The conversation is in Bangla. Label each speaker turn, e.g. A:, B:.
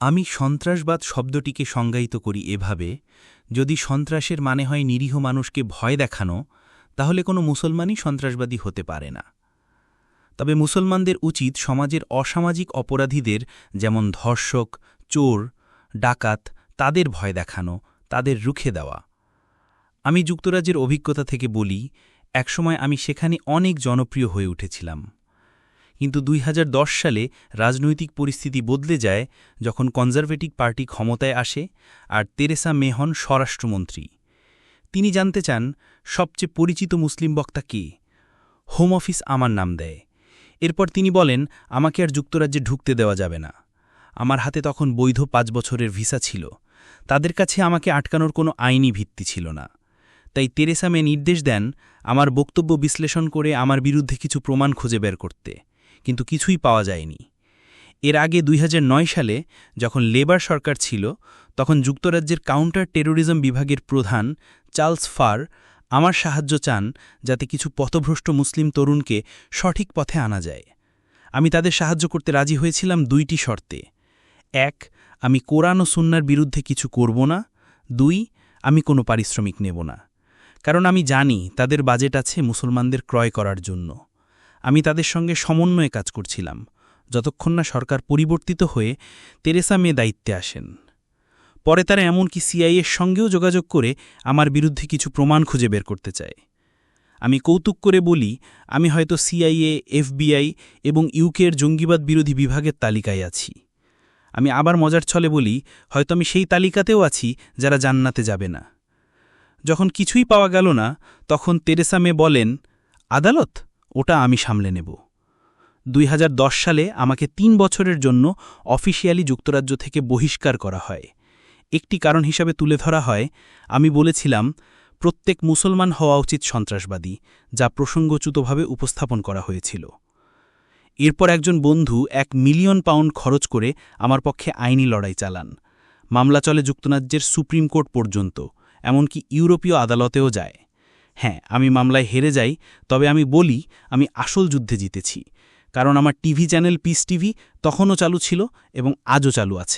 A: আমি সন্ত্রাসবাদ শব্দটিকে সংজ্ঞায়িত করি এভাবে, যদি সন্ত্রাসের মানে হয় নিরীহ মানুষকে ভয় দেখানো, তাহলে কোনো মুসলমানই সন্ত্রাসবাদী হতে পারে না। তবে মুসলমানদের উচিত সমাজের অসামাজিক অপরাধীদের, যেমন ধর্ষক, চোর, ডাকাত, তাদের ভয় দেখানো, তাদের রুখে দেওয়া। আমি যুক্তরাজ্যের অভিজ্ঞতা থেকে বলি, একসময় আমি সেখানে অনেক জনপ্রিয় হয়ে উঠেছিলাম। কিন্তু দুই হাজার দশ সালে রাজনৈতিক পরিস্থিতি বদলে যায় যখন কনজারভেটিভ পার্টি ক্ষমতায় আসে আর তেরেসা মেহন স্বরাষ্ট্রমন্ত্রী। তিনি জানতে চান, সবচেয়ে পরিচিত মুসলিম বক্তা কে? হোম অফিস আমার নাম দেয়। এরপর তিনি বলেন, আমাকে আর যুক্তরাজ্যে ঢুকতে দেওয়া যাবে না। আমার হাতে তখন বৈধ পাঁচ বছরের ভিসা ছিল। তাদের কাছে আমাকে আটকানোর কোনো আইনি ভিত্তি ছিল না। তাই তেরেসা মে নির্দেশ দেন, আমার বক্তব্য বিশ্লেষণ করে আমার বিরুদ্ধে কিছু প্রমাণ খুঁজে বের করতে। কিন্তু কিছুই পাওয়া যায়নি। এর আগে দুই হাজার নয় সালে যখন লেবার সরকার ছিল, তখন যুক্তরাজ্যের কাউন্টার টেরোরিজম বিভাগের প্রধান চার্লস ফার আমার সাহায্য চান যাতে কিছু পথভ্রষ্ট মুসলিম তরুণকে সঠিক পথে আনা যায়। আমি তাদের সাহায্য করতে রাজি হয়েছিলাম দুইটি শর্তে। এক, আমি কোরআন ও সুন্নার বিরুদ্ধে কিছু করব না। দুই, আমি কোনো পারিশ্রমিক নেব না। কারণ আমি জানি তাদের বাজেট আছে মুসলমানদের ক্রয় করার জন্য। আমি তাদের সঙ্গে সমন্বয়ে কাজ করছিলাম। যতক্ষণ না সরকার পরিবর্তিত হয়ে তেরেসা মে দায়িত্বে আসেন। পরে তারা এমনকি সিআইএর সঙ্গেও যোগাযোগ করে আমার বিরুদ্ধে কিছু প্রমাণ খুঁজে বের করতে চায়। আমি কৌতুক করে বলি, আমি হয়তো সিআইএ, এফবিআই এবং ইউকের জঙ্গিবাদ বিরোধী বিভাগের তালিকায় আছি। আমি আবার মজার ছলে বলি, হয়তো আমি সেই তালিকাতেও আছি যারা জান্নাতে যাবে না। যখন কিছুই পাওয়া গেল না, তখন তেরেসা মে বলেন, আদালত? ওটা আমি সামলে নেব। দুই হাজার দশ সালে আমাকে তিন বছরের জন্য অফিসিয়ালি যুক্তরাজ্য থেকে বহিষ্কার করা হয়। একটি কারণ হিসাবে তুলে ধরা হয়, আমি বলেছিলাম, প্রত্যেক মুসলমান হওয়া উচিত সন্ত্রাসবাদী, যা প্রসঙ্গচ্যুতভাবে উপস্থাপন করা হয়েছিল। এরপর একজন বন্ধু এক মিলিয়ন পাউন্ড খরচ করে আমার পক্ষে আইনি লড়াই চালান। মামলা চলে যুক্তরাজ্যের সুপ্রিম কোর্ট পর্যন্ত, এমনকি ইউরোপীয় আদালতেও যায়। হ্যাঁ আমি মামলায় হেরে যাই, তবে আমি বলি, আমি আসল যুদ্ধে জিতেছি। কারণ আমার টিভি চ্যানেল পিস টিভি তখনও চালু ছিল এবং আজও চালু আছে।